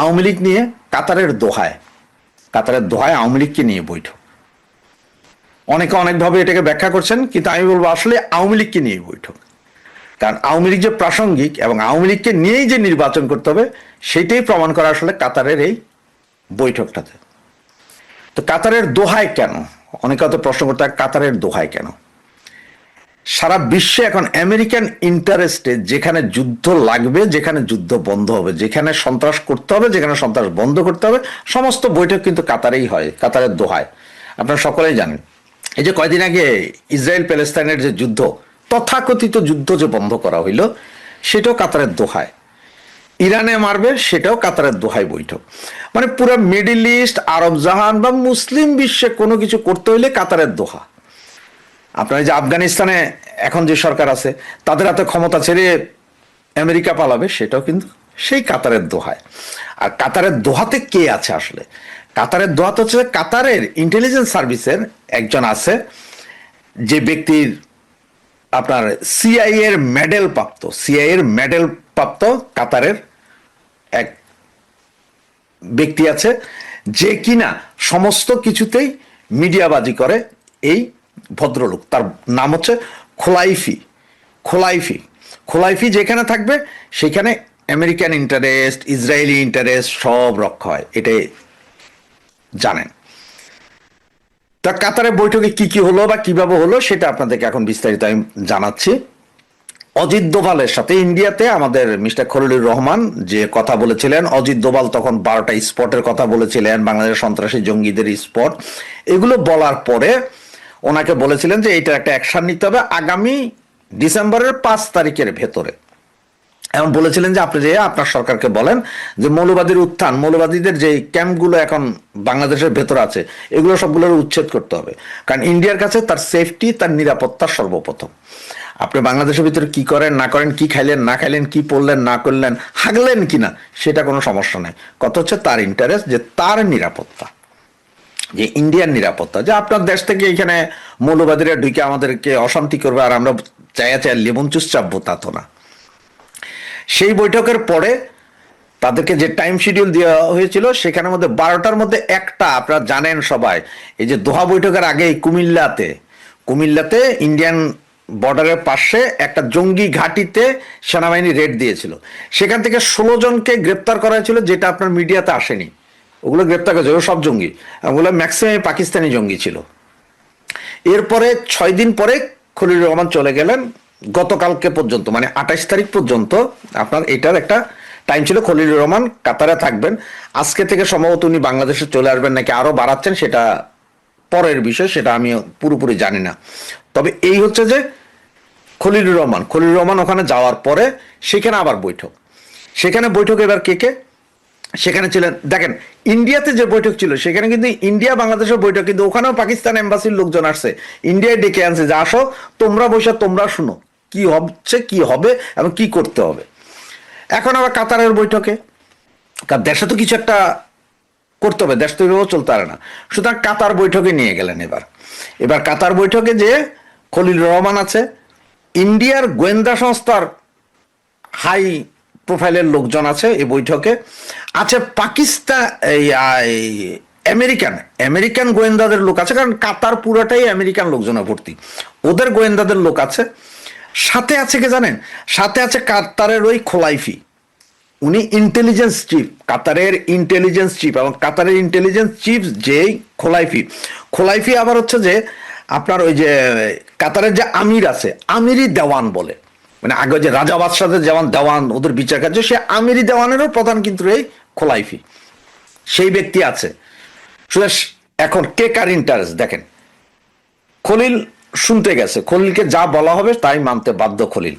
আওয়ামী লীগ নিয়ে কাতারের দোহায়। কাতারের দোহায় আওয়ামী লীগকে নিয়ে বৈঠক। অনেকে অনেকভাবে এটাকে ব্যাখ্যা করছেন, কিন্তু আমি বলব আসলে আওয়ামী লীগকে নিয়ে বৈঠক। কারণ আওয়ামী লীগ যে প্রাসঙ্গিক এবং আওয়ামী লীগকে নিয়েই যে নির্বাচন করতে হবে, সেটাই প্রমাণ করা আসলে কাতারের এই বৈঠকটাতে। তো কাতারের দোহায় কেন? অনেকে হয়তো প্রশ্ন করতে কাতারের দোহায় কেন? সারা বিশ্বে এখন আমেরিকান ইন্টারেস্টে যেখানে যুদ্ধ লাগবে, যেখানে যুদ্ধ বন্ধ হবে, যেখানে সন্ত্রাস করতে হবে, যেখানে সন্ত্রাস বন্ধ করতে হবে, সমস্ত বৈঠক কিন্তু কাতারেই হয়, কাতারের দোহায়। আপনারা সকলেই জানেন। এই যে কয়দিন আগে ইসরায়েল প্যালেস্তাইনের যে যুদ্ধ, তথাকথিত যুদ্ধ যে বন্ধ করা হইল, সেটাও কাতারের দোহায়। ইরানে মারবে, সেটাও কাতারের দোহায় বৈঠক। মানে পুরো মিডিল ইস্ট, আরব জাহান বা মুসলিম বিশ্বে কোনো কিছু করতে হইলে কাতারের দোহা। আপনার যে আফগানিস্তানে এখন যে সরকার আছে, তাদের হাতে ক্ষমতা ছেড়ে আমেরিকা পালাবে, সেটাও কিন্তু সেই কাতারের দোহায়। আর কাতারের দোহাতে কে আছে আসলে? কাতারের দোহাতে হচ্ছে কাতারের ইন্টেলিজেন্স সার্ভিসের একজন আছে, যে ব্যক্তির আপনার সিআই এর মেডেল প্রাপ্ত সিআই এর মেডেল প্রাপ্ত কাতারের এক ব্যক্তি আছে, যে কিনা সমস্ত কিছুতেই মিডিয়াবাজি করে এই ভদ্রলোক, তার নাম হচ্ছে খোলাইফি খোলাইফি খোলাইফি যেখানে থাকবে সেখানে আমেরিকান ইন্টারেস্ট ইসরায়েলি ইন্টারেস্ট সব রক্ষা হয়, এটাই জানেন। তা কাতারের বৈঠকে কি কি হলো বা কীভাবে হলো সেটা আপনাদেরকে এখন বিস্তারিত আমি জানাচ্ছি। অজিত দোভালের সাথে ইন্ডিয়াতে আমাদের মিস্টার খলিলুর রহমান যে কথা বলেছিলেন, অজিত দোভাল তখন বারোটা স্পটের কথা বলেছিলেন বাংলাদেশের সন্ত্রাসী জঙ্গিদের স্পট এগুলো বলার পরে ওনাকে বলেছিলেন যে এইটার একটা অ্যাকশন নিতে হবে আগামী ডিসেম্বরের পাঁচ তারিখের ভেতরে। এবং বলেছিলেন যে আপনি যে আপনার সরকারকে বলেন যে মৌলবাদীর উত্থান, মৌলবাদীদের যে ক্যাম্পগুলো এখন বাংলাদেশের ভেতর আছে, এগুলো সবগুলোর উচ্ছেদ করতে হবে। কারণ ইন্ডিয়ার কাছে তার সেফটি তার নিরাপত্তা সর্বপ্রথম। আপনি বাংলাদেশের ভিতরে কি করেন, না করেন, কি খাইলেন, না খাইলেন, কি পড়লেন, না করলেন, হাগলেন কিনা, সেটা কোনো সমস্যা নেই। কত হচ্ছে তার ইন্টারেস্ট যে তার নিরাপত্তা। যে ইন্ডিয়ান নিরাপত্তা, যে আপনার দেশ থেকে এখানে মৌলবাদীরা ঢুকে আমাদেরকে অশান্তি করবে আর আমরা চায়া চায়া লেবন চুস চাপবো, তা তো না। সেই বৈঠকের পরে তাদেরকে যে টাইম শিডিউল দেওয়া হয়েছিল সেখানের মধ্যে বারোটার মধ্যে একটা, আপনারা জানেন সবাই, এই যে দোহা বৈঠকের আগে কুমিল্লাতে কুমিল্লাতে ইন্ডিয়ান বর্ডারের পাশে একটা জঙ্গি ঘাঁটিতে সেনাবাহিনী রেড দিয়েছিল। সেখান থেকে ষোলো জনকে গ্রেপ্তার করা হয়েছিল, যেটা আপনার মিডিয়াতে আসেনি। ওগুলো গ্রেপ্তার করেছে, ওগুলো সব জঙ্গি। ওগুলো ম্যাক্সিমাম পাকিস্তানি জঙ্গি ছিল। এরপরে ছয় দিন পরে খলিলুর রহমান চলে গেলেন গতকালকে পর্যন্ত মানে আঠাশ তারিখ পর্যন্ত আপনার এটার একটা টাইম ছিল খলিলুর রহমান কাতারে থাকবেন। আজকে থেকে সম্ভবত উনি বাংলাদেশে চলে আসবেন নাকি আরও বাড়াচ্ছেন সেটা পরের বিষয়, সেটা আমি পুরোপুরি জানি না। তবে এই হচ্ছে যে খলিলুর রহমান খলিলুর রহমান ওখানে যাওয়ার পরে সেখানে আবার বৈঠক। সেখানে বৈঠক এবার কে কে? সেখানে ছিলেন। দেখেন ইন্ডিয়াতে যে বৈঠক ছিল, সেখানে কিন্তু ইন্ডিয়া বাংলাদেশের বৈঠক, কিন্তু ওখানেও পাকিস্তান এম্বাসির লোকজন আসছে। ইন্ডিয়ায় ডেকে আনছে যে, আসো, তোমরা বসে, তোমরা শুনো, কি হচ্ছে, কি হবে এবং কি করতে হবে? এখন আবার কাতারের বৈঠকে। কারণ দেশে তো কিছু একটা করতে হবে, দেশ তো এভাবেও চলতে পারে না। সুতরাং কাতার বৈঠকে নিয়ে গেলেন এবার। এবার কাতার বৈঠকে যে খলিল রহমান আছে ইন্ডিয়ার গোয়েন্দা সংস্থার হাই প্রোফাইলের লোকজন আছে এই বৈঠকে। আছে পাকিস্তান এই আমেরিকান। আমেরিকান গোয়েন্দাদের লোক আছে, কারণ কাতার পুরোটাই আমেরিকান লোকজনে ভর্তি। ওদের গোয়েন্দাদের লোক আছে। সাথে আছে কে জানেন? সাথে আছে কাতারের ওই খোলাইফি। উনি ইন্টেলিজেন্স চিফ কাতারের ইন্টেলিজেন্স চিফ এবং কাতারের ইন্টেলিজেন্স চিফ যেই খোলাইফি। খোলাইফি আবার হচ্ছে যে, আপনার ওই যে, কাতারের যে আমির আছে আমিরি দেওয়ান বলে। মানে আগে যে রাজা বাদশাদের যেমন দেওয়ান, ওদের বিচার কার্য, সে আমিরি দেওয়ানেরও প্রধান কিন্তু এই খোলাইফি। সেই ব্যক্তি আছে। এখন কে কার ইন্টারেস্ট দেখেন, খলিল শুনতে গেছে। খলিলকে যা বলা হবে তাই মানতে বাধ্য খলিল।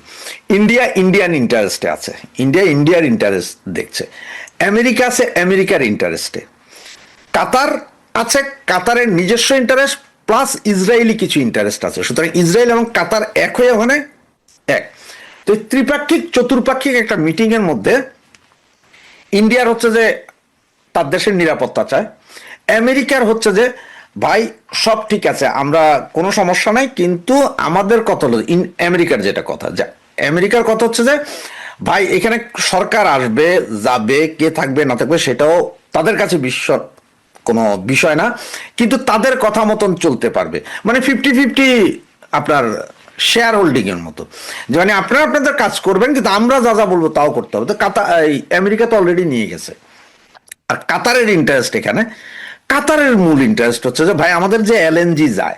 ইন্ডিয়া ইন্ডিয়ান ইন্টারেস্টে আছে। ইন্ডিয়া ইন্ডিয়ার ইন্টারেস্ট দেখছে। আমেরিকা আছে আমেরিকার ইন্টারেস্টে কাতার আছে কাতারের নিজস্ব ইন্টারেস্ট প্লাস ইসরায়েলি কিছু ইন্টারেস্ট আছে। সুতরাং ইসরায়েল এবং কাতার এক হয়ে ওখানে এক। তো ত্রিপাক্ষিক, চতুর্পাক্ষিক একটা মিটিং এর মধ্যে ইন্ডিয়ার হচ্ছে যে তার দেশের নিরাপত্তা চায়, আমেরিকার হচ্ছে যে, ভাই, সব ঠিক আছে, আমরা কোনো সমস্যা নাই, কিন্তু আমাদের কথা হলো, ইন, আমেরিকার যেটা কথা, যে আমেরিকার কথা হচ্ছে যে, ভাই, এখানে সরকার আসবে, যাবে, কে থাকবে, না থাকবে, সেটাও তাদের কাছে বিশ্ব, কোনো বিষয় না, কিন্তু তাদের কথা মতন চলতে পারবে। মানে ফিফটি ফিফটি আপনার শেয়ার হোল্ডিং এর মতো। মানে আপনারা আপনাদের কাজ করবেন, কিন্তু আমরা যা যা বলব তাও করতে হবে। তো কাতা আমেরিকা তো অলরেডি নিয়ে গেছে। আর কাতারের ইন্টারেস্ট এখানে। কাতারের মূল ইন্টারেস্ট হচ্ছে যে, ভাই, আমাদের যে এলএনজি যায়,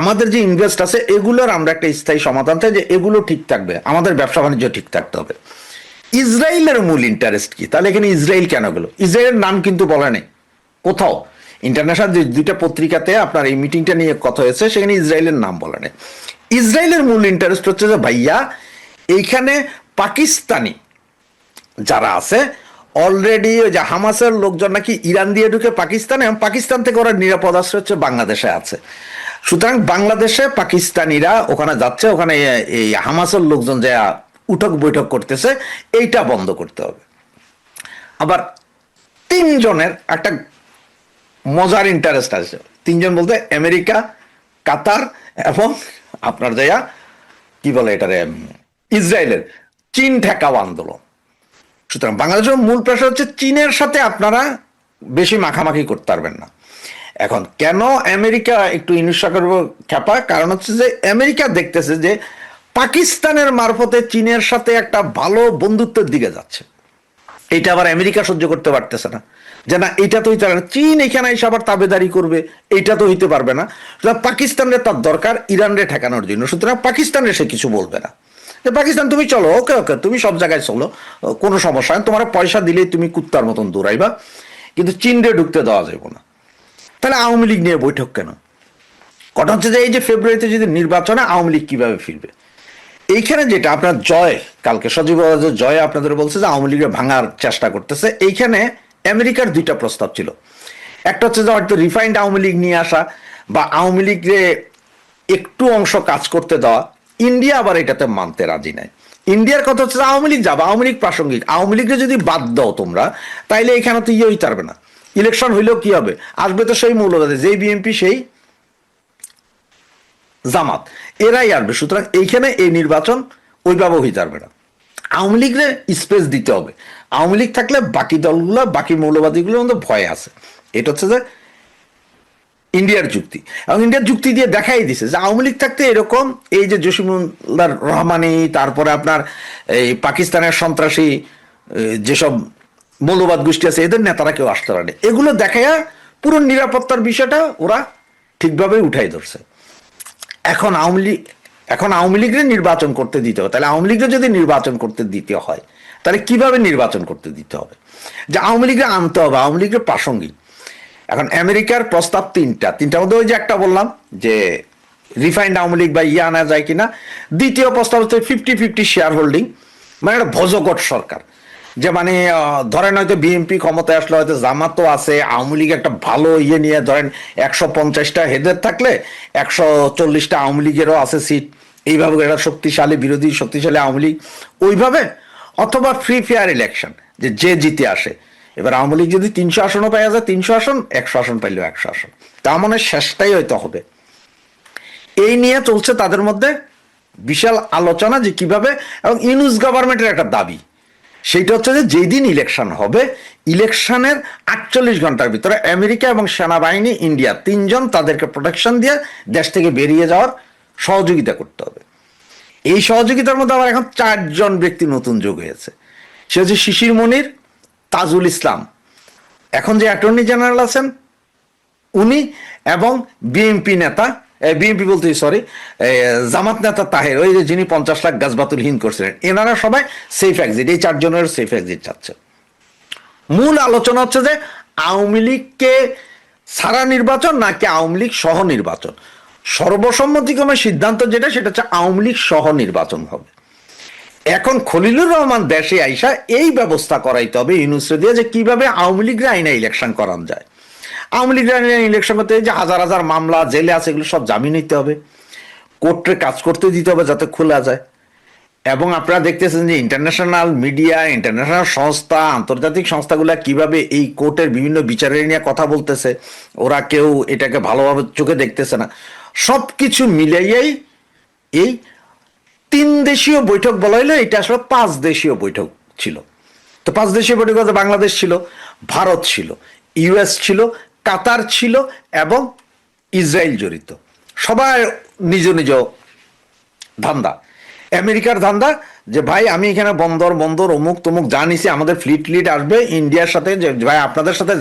আমাদের যে ইনভেস্ট আছে, এগুলোর আমরা একটা স্থায়ী সমাধান চাই যে, এগুলো ঠিক থাকবে। আমাদের ব্যবসা বাণিজ্য ঠিক থাকতে হবে। ইসরায়েলের মূল ইন্টারেস্ট কি? তাহলে এখানে ইসরায়েল কেন গেল? ইসরায়েলের নাম কিন্তু বলা নেই। কোথাও। ইন্টারন্যাশনাল যে দুইটা পত্রিকাতে আপনার এই মিটিংটা নিয়ে কথা হয়েছে, সেখানে ইসরায়েলের নাম বলা নেই। ইসরায়েলের মূল ইন্টারেস্ট হচ্ছে যে ভাইয়া, এইখানে পাকিস্তানি যারা আছে অলরেডি ওই যে হামাসের লোকজন নাকি ইরান দিয়ে ঢুকে পাকিস্তানে, এবং পাকিস্তান থেকে ওরা নিরাপদ আশ্রয় হচ্ছে, বাংলাদেশে আছে। সুতরাং বাংলাদেশে পাকিস্তানিরা ওখানে যাচ্ছে, ওখানে এই হামাসের লোকজন যা উঠক বৈঠক করতেছে, এইটা বন্ধ করতে হবে। আবার তিনজনের একটা মজার ইন্টারেস্ট আছে। তিনজন বলতে আমেরিকা কাতার এবং আপনার যাইয়া কি বলে এটারে ইসরায়েলের চীন ঠেকাও আন্দোলন। সুতরাং বাংলাদেশের মূল প্রশ্ন হচ্ছে চীনের সাথে আপনারা বেশি মাখামাখি করতে পারবেন না। এখন কেন আমেরিকা একটু ইনুসা করব খ্যাপা কারণ হচ্ছে যে আমেরিকা দেখতেছে যে পাকিস্তানের মারফতে চীনের সাথে একটা ভালো বন্ধুত্বের দিকে যাচ্ছে। এটা আবার আমেরিকা সহ্য করতে পারতেছে না। যে না এটা তো হইতে পারে না। চীন এখানে এসে আবার তাবেদারি করবে এটা তো হইতে পারবে না। সুতরাং পাকিস্তানের তার দরকার ইরানরে ঠেকানোর জন্য। সুতরাং পাকিস্তানের সে কিছু বলবে না। যে পাকিস্তান, তুমি চলো, ওকে ওকে, তুমি সব জায়গায় চলো, কোনো সমস্যা তোমার পয়সা দিলেই তুমি কুত্তার মতন দৌড়াইবা, কিন্তু চীনরে ঢুকতে দেওয়া যাবে না। তাহলে আওয়ামী লীগ নিয়ে বৈঠক কেন? কথা হচ্ছে যে এই যে ফেব্রুয়ারিতে যদি নির্বাচনে আওয়ামী লীগ কীভাবে ফিরবে? এইখানে যেটা আপনার জয়, কালকে সজীব জয় আপনাদের বলছে যে আওয়ামী লীগের ভাঙার চেষ্টা করতেছে। এইখানে আমেরিকার দুইটা প্রস্তাব ছিল। একটা হচ্ছে যে হয়তো রিফাইন্ড আওয়ামী লীগ নিয়ে আসা বা আওয়ামী লীগরে একটু অংশ কাজ করতে দেওয়া, ইন্ডিয়া আবার এটাতে মানতে রাজি নাই। ইন্ডিয়ার কথা হচ্ছে আওয়ামী লীগ যাবে, আওয়ামী লীগ প্রাসঙ্গিক। আওয়ামী লীগকে যদি বাদ দাও তোমরা, তাইলে এখানে তো ইয়ে হইতে পারবে না। ইলেকশন হইলেও কি হবে? আসবে তো সেই মৌলবাদী, যেই বিএনপি, সেই জামাত। এরাই আসবে। সুতরাং এইখানে এই নির্বাচন ওইভাবে হইতে পারবে না। আওয়ামী লীগের স্পেস দিতে হবে। আওয়ামী লীগ থাকলে বাকি দলগুলো, বাকি মৌলবাদীগুলোর মধ্যে ভয় আছে। এটা হচ্ছে যে ইন্ডিয়ার যুক্তি। এবং ইন্ডিয়ার যুক্তি দিয়ে দেখাই দিছে যে আওয়ামী লীগ থাকতে এরকম এই যে জসিমুল্লাহ রহমানি, তারপরে আপনার এই পাকিস্তানের সন্ত্রাসী যেসব মৌলবাদ গোষ্ঠী আছে, এদের নেতারা কেউ আসতে পারে এগুলো দেখাইয়া পুরো নিরাপত্তার বিষয়টা ওরা ঠিকভাবে উঠাই ধরছে। এখন আওয়ামী লীগ, এখন আওয়ামী লীগের নির্বাচন করতে দিতে হবে তাহলে আওয়ামী লীগের যদি নির্বাচন করতে দিতে হয় তাহলে কীভাবে নির্বাচন করতে দিতে হবে? যে আওয়ামী লীগের আনতে হবে, আওয়ামী লীগের প্রাসঙ্গিক। এখন আমেরিকার প্রস্তাব তিনটা, তিনটার মধ্যে ওই যে একটা বললাম যে রিফাইন্ড আওয়ামী লীগ বা ইয়ে আনা যায় কিনা। দ্বিতীয় প্রস্তাব হচ্ছে ফিফটি ফিফটি শেয়ার হোল্ডিং মানে একটা ভজগট সরকার। যে মানে ধরেন হয়তো বিএনপি ক্ষমতায় আসলে হয়তো জামাতও আছে, আওয়ামী লীগ একটা ভালো ইয়ে নিয়ে ধরেন একশো পঞ্চাশটা হেদের থাকলে একশো চল্লিশটা আওয়ামী লীগেরও আছে সিট। এইভাবে একটা শক্তিশালী, বিরোধী, শক্তিশালী আওয়ামী লীগ। ওইভাবে অথবা ফ্রি ফেয়ার ইলেকশন যে যে জিতে আসে। এবার আওয়ামী লীগ যদি তিনশো আসনও পাওয়া যায় তিনশো আসন, একশো আসন পাইলেও একশো আসন। তার মানে শেষটাই হয়তো হবে। এই নিয়ে চলছে তাদের মধ্যে বিশাল আলোচনা যে কীভাবে, এবং ইউনুস গভর্নমেন্টের একটা দাবি। সেইটা হচ্ছে যে যেই দিন ইলেকশন হবে ইলেকশনের আটচল্লিশ ঘণ্টার ভিতরে আমেরিকা এবং সেনাবাহিনী, ইন্ডিয়া তিনজন তাদেরকে প্রোটেকশন দিয়ে দেশ থেকে বেরিয়ে যাওয়ার সহযোগিতা করতে হবে। এই সহযোগিতার মধ্যে আবার এখন চারজন ব্যক্তি নতুন যোগ হয়েছে। সে হচ্ছে শিশির মনির, তাজুল ইসলাম। এখন যে অ্যাটর্নি জেনারেল আছেন উনি এবং বিএনপি নেতা বিএনপি বলতে সরি জামাত নেতা তাহের, ওই যে যিনি পঞ্চাশ লাখ গাছবাতুল হিন করছিলেন, এনারা সবাই সেফ এক্সিট এই চারজনের সেফ এক্সিট চাচ্ছে। মূল আলোচনা হচ্ছে যে আওয়ামী লীগকে সারা নির্বাচন নাকি আওয়ামী লীগ সহ নির্বাচন? সর্বসম্মতিক্রমে সিদ্ধান্ত যেটা, সেটা হচ্ছে আওয়ামী লীগ সহ নির্বাচন হবে। এখন খলিলুর রহমান দেশে আইসা এই ব্যবস্থা করাইতে হবে, ইউনুসরে দিয়ে যে কীভাবে আওয়ামী লীগের আইনে ইলেকশন করানো যায়। আওয়ামী লীগের আইনে ইলেকশন করতে যে হাজার হাজার মামলা, জেলে আছে, এগুলো সব জামিন নিতে হবে। কোর্টে কাজ করতে দিতে হবে যাতে খোলা যায়। এবং আপনারা দেখতেছেন যে ইন্টারন্যাশনাল মিডিয়া ইন্টারন্যাশনাল সংস্থা, আন্তর্জাতিক সংস্থাগুলো কীভাবে এই কোর্টের বিভিন্ন বিচারের নিয়ে কথা বলতেছে, ওরা কেউ এটাকে ভালোভাবে চোখে দেখতেছে না। সব কিছু মিলাইয়াই এই তিন দেশীয় বৈঠক বলা হইলে, এটা আসলে পাঁচ দেশীয় বৈঠক ছিল। তো পাঁচ দেশীয় বৈঠক বাংলাদেশ ছিল, ভারত ছিল ইউএস ছিল, কাতার ছিল এবং ইসরায়েল জড়িত। সবাই নিজ নিজ ধান্দা। আমেরিকার ধান্দা যে, ভাই, আমি এখানে বন্দর বন্দর, অমুক, তমুক জানিছি আমাদের ফ্লিট ফ্লিট আসবে, ইন্ডিয়ার সাথে, যে ভাই, আপনাদের সাথে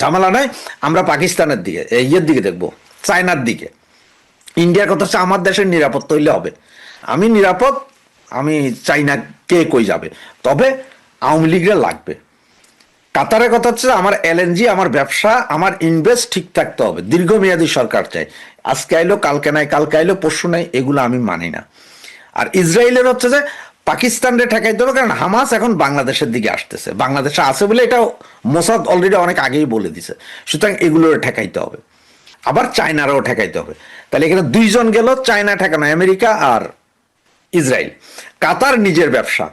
ঝামেলা নাই, আমরা পাকিস্তানের দিকে, ইয়ের দিকে দেখব, চায়নার দিকে। ইন্ডিয়ার কথা হচ্ছে আমার দেশের নিরাপত্তা হইলে হবে। আমি নিরাপদ, আমি চাই না কে কই যাবে। তবে আওয়ামী লীগের লাগবে। কাতারের কথা হচ্ছে আমার এলএনজি আমার ব্যবসা, আমার ইনভেস্ট ঠিক থাকতে হবে। দীর্ঘমেয়াদী সরকার চাই। আজকে আইলো, কালকে নাই, কালকে আইলো, পরশু নাই, এগুলো আমি মানি না। আর ইসরায়েলের হচ্ছে যে পাকিস্তানরে ঠেকাইতে হবে, কারণ হামাস এখন বাংলাদেশের দিকে আসতেছে। বাংলাদেশে আছে বলে এটা মোসাদ অলরেডি অনেক আগেই বলে দিছে। সুতরাং এগুলো ঠেকাইতে হবে। আবার চায়নারাও ঠেকাইতে হবে। তাহলে এখানে দুইজন গেল, চায়না ঠেকানো, আমেরিকা আর ইসরায়েল। কাতার নিজের ব্যবসা,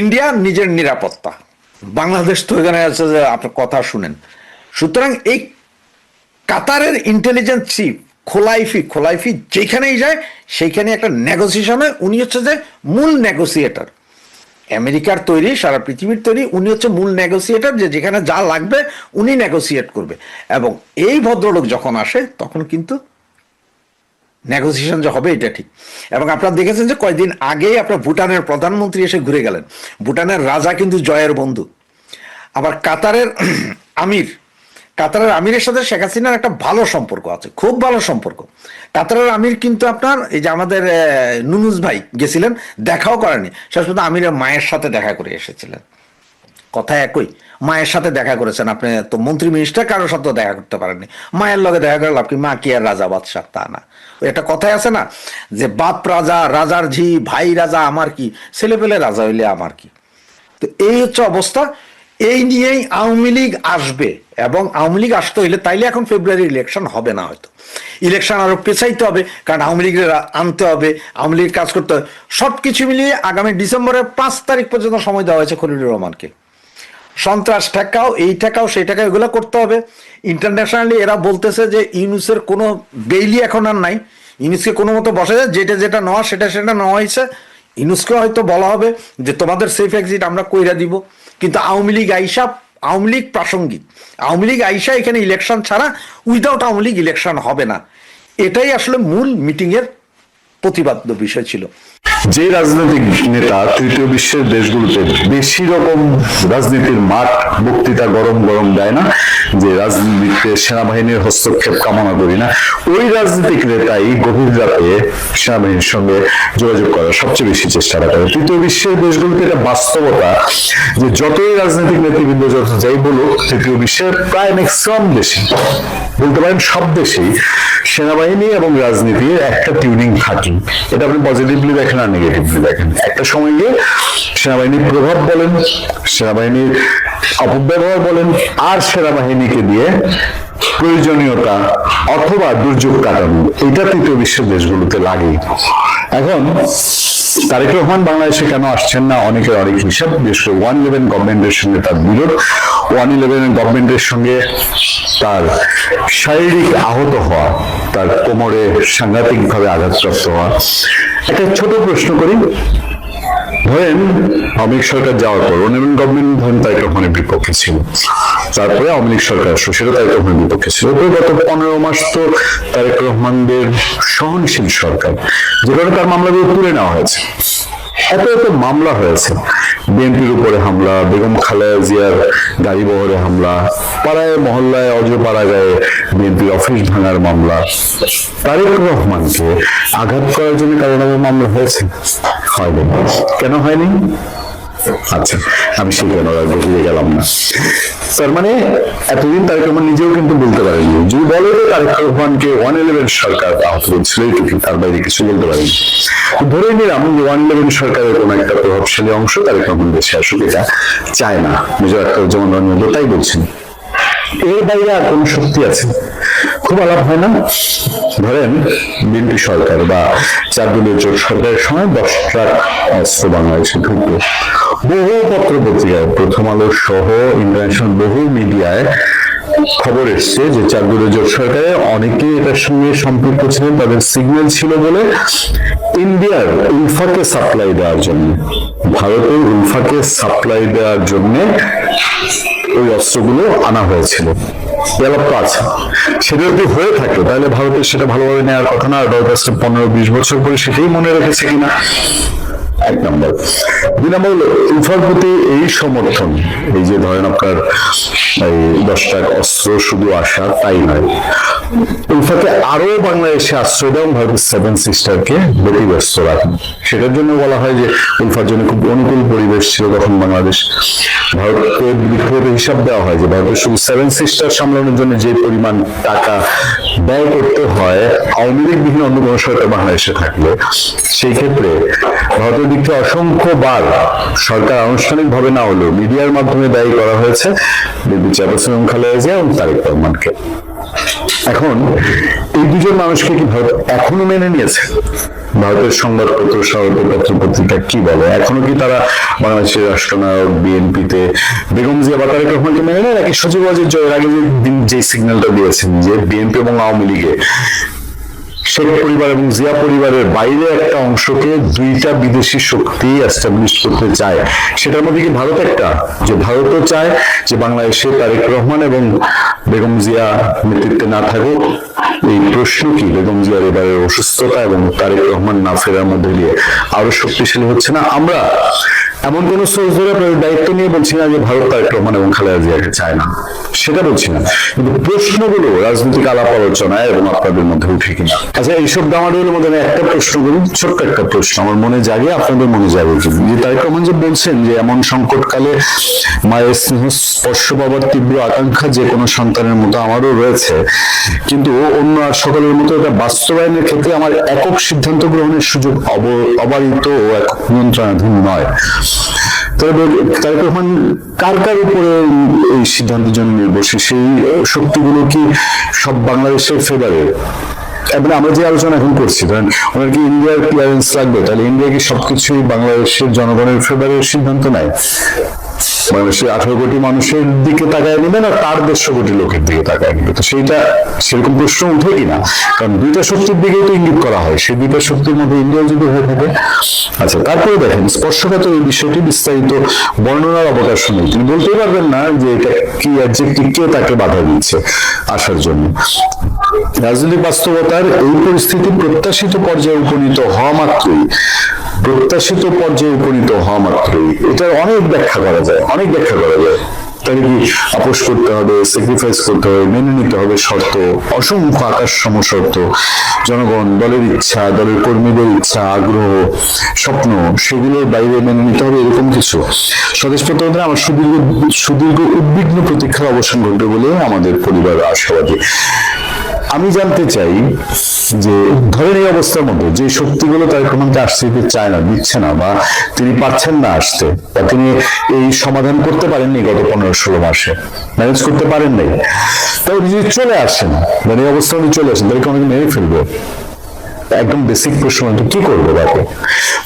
ইন্ডিয়া নিজের নিরাপত্তা। বাংলাদেশ তো এখানে আছে যে আপনার কথা শুনেন। সুতরাং এই কাতারের ইন্টেলিজেন্স চিফ খোলাইফি খোলাইফি যেখানেই যায়, সেইখানে একটা নেগোসিয়েশনে উনি হচ্ছে যে মূল নেগোসিয়েটর আমেরিকার তৈরি, সারা পৃথিবীর তৈরি, উনি হচ্ছে মূল নেগোসিয়েটর যে যেখানে যা লাগবে উনি নেগোসিয়েট করবে। এবং এই ভদ্রলোক যখন আসে, তখন কিন্তু নেগোসিয়েশন যে হবে এটা ঠিক। এবং আপনারা দেখেছেন যে কয়েকদিন আগেই আপনার ভুটানের প্রধানমন্ত্রী এসে ঘুরে গেলেন। ভুটানের রাজা কিন্তু জয়ের বন্ধু। আবার কাতারের আমির কাতারের আমিরের সাথে শেখ হাসিনার একটা ভালো সম্পর্ক আছে, খুব ভালো সম্পর্ক। কাতারের আমির কিন্তু আপনার, এই যে আমাদের নুনুজ ভাই গেছিলেন, দেখাও করেনি শেষ পর্যন্ত আমিরের মায়ের সাথে দেখা করে এসেছিলেন। কথা একই, মায়ের সাথে দেখা করেছেন আপনি, তো মন্ত্রী মিনিস্টার কারোর সাথে দেখা করতে পারেননি। মায়ের লগে দেখা করে লাভ কি, মা কি আর রাজা বাদশাহ? তা না। একটা কথাই আছে না, যে বাপ রাজা, রাজার ঝি, ভাই রাজা, আমার কি? ছেলে পেলে রাজা হইলে আমার কি? তো এই হচ্ছে অবস্থা। এই নিয়েই আওয়ামী লীগ আসবে। এবং আওয়ামী লীগ আসতে হইলে তাইলে এখন ফেব্রুয়ারি ইলেকশন হবে না হয়তো। ইলেকশন আরও পেছাইতে হবে, কারণ আওয়ামী লীগের আনতে হবে, আওয়ামী লীগের কাজ করতে হবে। সব কিছু মিলিয়ে আগামী ডিসেম্বরের পাঁচ তারিখ পর্যন্ত সময় দেওয়া হয়েছে খলিলুর রহমানকে। সন্ত্রাস ঠেকাও, এই ঠেকাও, সেই ঠেকাও, এগুলো করতে হবে। ইন্টারন্যাশনালি এরা বলতেছে যে ইউনুসের কোনো বেইলি এখন আর নাই। ইউনুসকে কোনো মতো বসে যায়, যেটা যেটা নেওয়া, সেটা সেটা নেওয়া হয়েছে। ইউনুসকে হয়তো বলা হবে যে তোমাদের সেফ এক্সিট আমরা কইরা দিব। কিন্তু আওয়ামী লীগ আইসা, আওয়ামী লীগ প্রাসঙ্গিক। আওয়ামী লীগ আইসা এখানে ইলেকশন ছাড়া উইদাউট আওয়ামী লীগ ইলেকশন হবে না। এটাই আসলে মূল মিটিংয়ের প্রতিবাদ্য বিষয় ছিল। যে রাজনৈতিক নেতা তৃতীয় বিশ্বের দেশগুলোতে বেশি রকম রাজনীতির মাঠ বক্তৃতা গরম গরম দেয় না, যে রাজনীতিতে সেনাবাহিনীর হস্তক্ষেপ কামনা করি না, ওই রাজনৈতিক নেতাই গভীর রাতে সেনাবাহিনীর সঙ্গে যোগাযোগ করার সবচেয়ে বেশি চেষ্টাটা করে তৃতীয় বিশ্বের দেশগুলোতে এটা বাস্তবতা, যে যতই রাজনৈতিক নেতৃবৃন্দ যত যাই বলুক, তৃতীয় বিশ্বের প্রায় ম্যাক্সিমাম দেশে বলতে পারেন সব দেশেই সেনাবাহিনী এবং রাজনীতির একটা টিউনিং থাকে। এটা আপনি পজিটিভলি দেখেন আর নেগেটিভলি দেখেন। একটা সময় গিয়ে সেনাবাহিনীর প্রভাব বলেন, সেনাবাহিনীর অপব্যবহার বলেন, আর সেনাবাহিনীকে দিয়ে প্রয়োজনীয়তা অথবা দুর্যোগ কাটানো, এটা তৃতীয় বিশ্বের দেশগুলোতে লাগে এখন তারেক রহমান বাংলাদেশে কেন আসছেন না? অনেকের অনেক হিসাব, বিশেষ করে ওয়ান ইলেভেন গভর্নমেন্টের সঙ্গে তার বিরোধ। ওয়ান ইলেভেন গভর্নমেন্টের সঙ্গে তার শারীরিক আহত হওয়া, তার কোমরে সাংঘাতিক সাংঘাতিকভাবে আঘাতপ্রাপ্ত হওয়া। একটা ছোট প্রশ্ন করি। ধরেন আওয়ামী সরকার যাওয়ার পর ইলেভেন গভর্নমেন্ট ধরেন তারেক রহমানের বিপক্ষে ছিল। তারপরে আওয়ামী লীগ সরকার আসলো, সেটা তারেক রহমানের বিপক্ষে ছিল। তো গত পনেরো মাস তো তারেক রহমানদের সহনশীল সরকার যে কারণে তার মামলাগুলো তুলে নেওয়া হয়েছে এত এত মামলা হয়েছে। বিএনপির উপরে হামলা, বেগম খালেদা জিয়ার গাড়ি বহরে হামলা, পাড়ায়, মহল্লায় অজপাড়া গায়ে বিএনপির অফিস ভাঙার মামলা। তারেক রহমানকে আঘাত করার জন্য কারণ মামলা হয়েছে? হয়নি। কেন হয়নি? আচ্ছা আমি গেলাম না। তার মানে এতদিন তারেক রহমান নিজেও কিন্তু বলতে পারেনি। যদি বলে তারেক রহমানকে ওয়ান ইলেভেন সরকার আহত এইটুকু তার বাইরে কিছু বলতে পারেনি। ধরে নিলাম যে ওয়ান ইলেভেন সরকারের কোন একটা প্রভাবশালী অংশ তারেক রহমান দেশে আসুক, এটা চায় না। একটা যেমন রহমান তাই বলছেন। এর বাইরে আর কোন শক্তি আছে? খুব আলাপ হয় না? ধরেন বিএনপি সরকার বা চার দলীয় জোট সরকারের সময় দশ ট্রাক অস্ত্র বাংলাদেশে ঢুকলো বহু পত্র পত্রিকায় প্রথম আলো সহ ইন্টারন্যাশনাল বহু মিডিয়ায় খবর এসছে যে চার দলীয় জোট সরকারে অনেকে এটার সঙ্গে সম্পৃক্ত ছিলেন, তাদের সিগন্যাল ছিল বলে ইন্ডিয়ার উলফাকে সাপ্লাই দেওয়ার জন্য, ভারতের উলফাকে সাপ্লাই দেওয়ার জন্য ওই অস্ত্রগুলো আনা হয়েছিল। তো আছে সেটা যদি হয়ে থাকে, তাহলে ভারতের সেটা ভালোভাবে নেওয়ার কথা না পনেরো বিশ বছর পরে সেটাই মনে রেখেছে কিনা? এক নম্বর। দুই নম্বর হলো উলফার প্রতি এই সমর্থন, এই যে ধরেন আপনার, এই দশটা অস্ত্র শুধু আসা, তাই নয়। উলফাকে আরও বাংলাদেশে আশ্রয় দেওয়া, ভারতের সেভেন সিস্টারকে ব্যতিব্যস্ত রাখেন সেটার জন্য বলা হয় যে উলফার জন্য খুব অনুকূল পরিবেশ ছিল তখন বাংলাদেশ। ভারতকে বিক্ষোভের হিসাব দেওয়া হয় যে ভারতের শুধু সেভেন সিস্টার সামলানোর জন্য যে পরিমাণ টাকা ব্যয় করতে হয়, আওয়ামী লীগ বিভিন্ন অন্য কোনো সরকার বাংলাদেশে থাকলে, সেই ক্ষেত্রে ভারতের দিক থেকে অসংখ্যবার সরকার আনুষ্ঠানিকভাবে না হলেও মিডিয়ার মাধ্যমে দায়ী করা হয়েছে। বিদ্যুৎ চেয়ারপারসন খালেদা জিয়া এবং তারেক রহমানকে। এখন এই দুজন মানুষকে কি ভারত এখনও মেনে নিয়েছে? ভারতের সংবাদপত্র সর্বপত্র পত্র পত্রিকা কি বলে? এখনও কি তারা বাংলাদেশের রাষ্ট্রনায়ক, বিএনপিতে বেগম জিয়া বা তারেক রহমানকে মেনে নেয়, নাকি সচিব জয়ের আগে যে দিন যে সিগন্যালটা দিয়েছেন যে বিএনপি এবং আওয়ামী লীগে শেখ পরিবার এবং জিয়া পরিবারের বাইরে একটা অংশকে দুইটা বিদেশি শক্তি এস্টাবলিশ করতে চায়। সেটার মধ্যে কি ভারত একটা? যে ভারতও চায় যে বাংলাদেশে তারেক রহমান এবং বেগম জিয়া নেতৃত্বে না থাকুক। এই প্রশ্ন কি? বেগম জিয়ার এবারের অসুস্থতা এবং তারেক রহমান না ফেরার মধ্যে দিয়ে আরও শক্তিশালী হচ্ছে না? আমরা এমন কোন দায়িত্ব নিয়ে বলছি না যে ভারত তারেক রহমান এবং খালেদা জিয়াকে চায় না। সেটা বলছি না। কিন্তু প্রশ্নগুলো রাজনৈতিক আলাপ আলোচনায় এবং আপনাদের মধ্যে উঠে কিনা আচ্ছা এইসব দামাডোলের মধ্যে আমি একটা প্রশ্ন করি, ছোট্ট একটা প্রশ্ন। আমার মনে জাগে, আপনাদের মনে জাগে যে তারেক রহমান যে বলছেন যে এমন সংকটকালে মায়ের স্নেহ স্পর্শ পাবার তীব্র আকাঙ্ক্ষা যে কোনো সন্তানের মতো আমারও রয়েছে, কিন্তু অন্য আর সকলের মতো এটা বাস্তবায়নের ক্ষেত্রে আমার একক সিদ্ধান্ত গ্রহণের সুযোগ অব- অবারিত ও একক নিয়ন্ত্রণাধীন নয়। তারেক রহমান কার কার উপরে এই সিদ্ধান্তের জন্য নির্ভরশীল? সেই শক্তিগুলো কি সব বাংলাদেশের ফেভারে এবার আমরা যে আলোচনা এখন করছি, ধরেন ওনার কি ইন্ডিয়ার ক্লিয়ারেন্স লাগবে? তাহলে ইন্ডিয়া কি সবকিছুই বাংলাদেশের জনগণের ফেভারের সিদ্ধান্ত নেয়? বাংলাদেশের আঠারো কোটি মানুষের দিকে তাকায় নেবে না, তার দেড়শো কোটি লোকের দিকে তাকায় নেবে? তো সেইটা সেরকম প্রশ্ন উঠে কিনা কারণ দুইটা শক্তির দিকেই তো ইঙ্গিত করা হয়। সেই দুইটা শক্তির মধ্যে ইন্ডিয়া যদি হয়ে থাকে আচ্ছা তারপরে দেখেন, স্পর্শকাতর এই বিষয়টি বিস্তারিত বর্ণনার অবকাশ নেই। তিনি বলতেই পারবেন না যে এটা কি অ্যাডজেক্টিভ কে তাকে বাধা দিচ্ছে আসার জন্য। রাজনৈতিক বাস্তবতার এই পরিস্থিতি প্রত্যাশিত পর্যায়ে উপনীত হওয়া মাত্রই প্রত্যাশিত পর্যায়ে উপনীত হওয়া মাত্রই এটার অনেক ব্যাখ্যা করা যায়, অনেক ব্যাখ্যা করা যায়। তাহলে কি আপোষ করতে হবে স্যাক্রিফাইস করতে হবে, মেনে নিতে হবে শর্ত, অসংখ্য আকাশ সমশর্ত জনগণ, দলের ইচ্ছা, দলের কর্মীদের ইচ্ছা, আগ্রহ, স্বপ্ন, সেগুলোর বাইরে মেনে নিতে হবে এরকম কিছু। স্বদেশ প্রত্যাবর্তনে আমার সুদীর্ঘ সুদীর্ঘ উদ্বিগ্ন প্রতীক্ষার অবসান ঘটবে বলে আমাদের পরিবার আশাবাদী। আমি জানতে চাই যে ধরেন এই অবস্থার মধ্যে যে শক্তিগুলো তার রহমানকে আসতে চায় না দিচ্ছে না বা তিনি পারছেন না আসতে বা তিনি এই সমাধান করতে পারেননি গত পনেরো ষোলো মাসে, ম্যানেজ করতে পারেন নাই তাও যদি চলে আসেন মানে এই অবস্থা উনি চলে আসেন তাদেরকে অনেকে মেরে ফেলব? একদম বেসিক প্রশ্ন তো কি করব তাকে?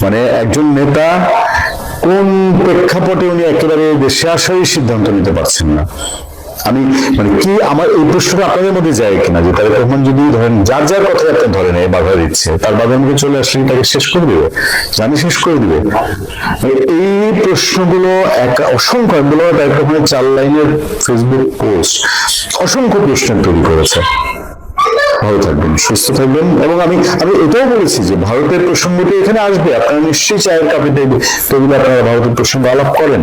মানে একজন নেতা কোন প্রেক্ষাপটে উনি একেবারে দেশে আসারই সিদ্ধান্ত নিতে পারছেন না? আমি মানে কি আমার এই প্রশ্নটা আপনাদের মধ্যে যায় কিনা? যে তারেক রহমান যদি ধরেন যার যার কথা একটা ধরেন, এই বাধা দিচ্ছে, তার বাধার মুখে চলে আসলে তাকে শেষ করে দিবে? জানি শেষ করে দিবে। মানে এই প্রশ্নগুলো এক অসংখ্য বলব তারেক রহমানের চার লাইনের ফেসবুক পোস্ট অসংখ্য প্রশ্ন তৈরি করেছে। ভালো থাকবেন, সুস্থ থাকবেন, এবং আমি আমি এটাও বলেছি যে ভারতের প্রসঙ্গটি এখানে আসবে। আপনারা নিশ্চয়ই চায়ের কাপে টেবিলে আপনারা ভারতের প্রসঙ্গ আলাপ করেন।